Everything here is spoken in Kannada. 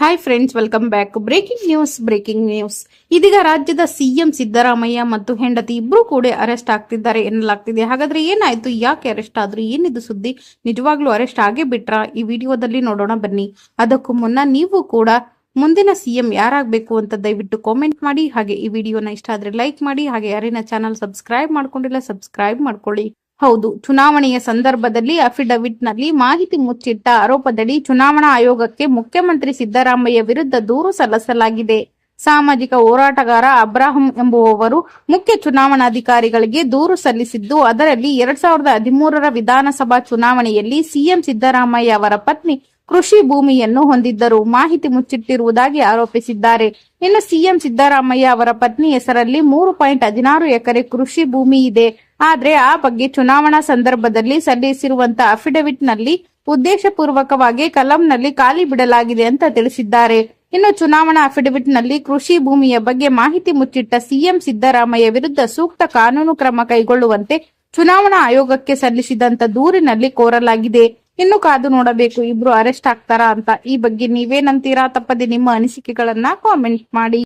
Hi friends welcome back breaking news breaking news ಇದೀಗ ರಾಜ್ಯದ ಸಿಎಂ ಸಿದ್ದರಾಮಯ್ಯ ಮತ್ತು ಹೆಂಡತಿ ಇಬ್ರು ಕೂಡ ಅರೆಸ್ಟ್ ಆಗ್ತಿದ್ದಾರೆ ಎನ್ನಲಾಗ್ತಿದೆ. ಹಾಗಾದ್ರೆ ಏನಾಯ್ತು? ಯಾಕೆ ಅರೆಸ್ಟ್ ಆದ್ರು? ಏನಿದು ಸುದ್ದಿ? ನಿಜವಾಗ್ಲೂ ಅರೆಸ್ಟ್ ಆಗೇ ಬಿಟ್ರಾ? ಈ ವಿಡಿಯೋದಲ್ಲಿ ನೋಡೋಣ ಬನ್ನಿ. ಅದಕ್ಕೂ ಮುನ್ನ ನೀವು ಕೂಡ ಮುಂದಿನ ಸಿಎಂ ಯಾರಾಗಬೇಕು ಅಂತ ದಯವಿಟ್ಟು ಕಾಮೆಂಟ್ ಮಾಡಿ. ಹಾಗೆ ಈ ವಿಡಿಯೋನ ಇಷ್ಟ ಆದ್ರೆ ಲೈಕ್ ಮಾಡಿ. ಹಾಗೆ ಯಾರಿನ ಚಾನಲ್ ಸಬ್ಸ್ಕ್ರೈಬ್ ಮಾಡ್ಕೊಂಡಿಲ್ಲ ಸಬ್ಸ್ಕ್ರೈಬ್ ಮಾಡ್ಕೊಳ್ಳಿ. ಹೌದು. ಚುನಾವಣೆಯ ಸಂದರ್ಭದಲ್ಲಿ ಅಫಿಡವಿಟ್ನಲ್ಲಿ ಮಾಹಿತಿ ಮುಚ್ಚಿಟ್ಟ ಆರೋಪದಡಿ ಚುನಾವಣಾ ಆಯೋಗಕ್ಕೆ ಮುಖ್ಯಮಂತ್ರಿ ಸಿದ್ದರಾಮಯ್ಯ ವಿರುದ್ಧ ದೂರು ಸಲ್ಲಿಸಲಾಗಿದೆ. ಸಾಮಾಜಿಕ ಹೋರಾಟಗಾರ ಅಬ್ರಾಹಂ ಎಂಬುವವರು ಮುಖ್ಯ ಚುನಾವಣಾಧಿಕಾರಿಗಳಿಗೆ ದೂರು ಸಲ್ಲಿಸಿದ್ದು, ಅದರಲ್ಲಿ ಎರಡ್ ಸಾವಿರದ ಹದಿಮೂರರ ವಿಧಾನಸಭಾ ಚುನಾವಣೆಯಲ್ಲಿ ಸಿಎಂ ಸಿದ್ದರಾಮಯ್ಯ ಅವರ ಪತ್ನಿ ಕೃಷಿ ಭೂಮಿಯನ್ನು ಹೊಂದಿದ್ದರು. ಮಾಹಿತಿ ಮುಚ್ಚಿಟ್ಟಿರುವುದಾಗಿ ಆರೋಪಿಸಿದ್ದಾರೆ. ಇನ್ನು ಸಿಎಂ ಸಿದ್ದರಾಮಯ್ಯ ಅವರ ಪತ್ನಿ ಹೆಸರಲ್ಲಿ ಮೂರು ಪಾಯಿಂಟ್ ಹದಿನಾರು ಎಕರೆ ಕೃಷಿ ಭೂಮಿ ಇದೆ. ಆದ್ರೆ ಆ ಬಗ್ಗೆ ಚುನಾವಣಾ ಸಂದರ್ಭದಲ್ಲಿ ಸಲ್ಲಿಸಿರುವಂತಹ ಅಫಿಡವಿಟ್ನಲ್ಲಿ ಉದ್ದೇಶಪೂರ್ವಕವಾಗಿ ಕಲಂನಲ್ಲಿ ಖಾಲಿ ಬಿಡಲಾಗಿದೆ ಅಂತ ತಿಳಿಸಿದ್ದಾರೆ. ಇನ್ನು ಚುನಾವಣಾ ಅಫಿಡವಿಟ್ನಲ್ಲಿ ಕೃಷಿ ಭೂಮಿಯ ಬಗ್ಗೆ ಮಾಹಿತಿ ಮುಚ್ಚಿಟ್ಟ ಸಿಎಂ ಸಿದ್ದರಾಮಯ್ಯ ವಿರುದ್ಧ ಸೂಕ್ತ ಕಾನೂನು ಕ್ರಮ ಕೈಗೊಳ್ಳುವಂತೆ ಚುನಾವಣಾ ಆಯೋಗಕ್ಕೆ ಸಲ್ಲಿಸಿದಂತ ದೂರಿನಲ್ಲಿ ಕೋರಲಾಗಿದೆ. ಇನ್ನು ಕಾದು ನೋಡಬೇಕು ಇಬ್ರು ಅರೆಸ್ಟ್ ಆಗ್ತಾರಾ ಅಂತ. ಈ ಬಗ್ಗೆ ನೀವೇನಂತೀರಾ? ತಪ್ಪದೆ ನಿಮ್ಮ ಅನಿಸಿಕೆಗಳನ್ನ ಕಾಮೆಂಟ್ ಮಾಡಿ.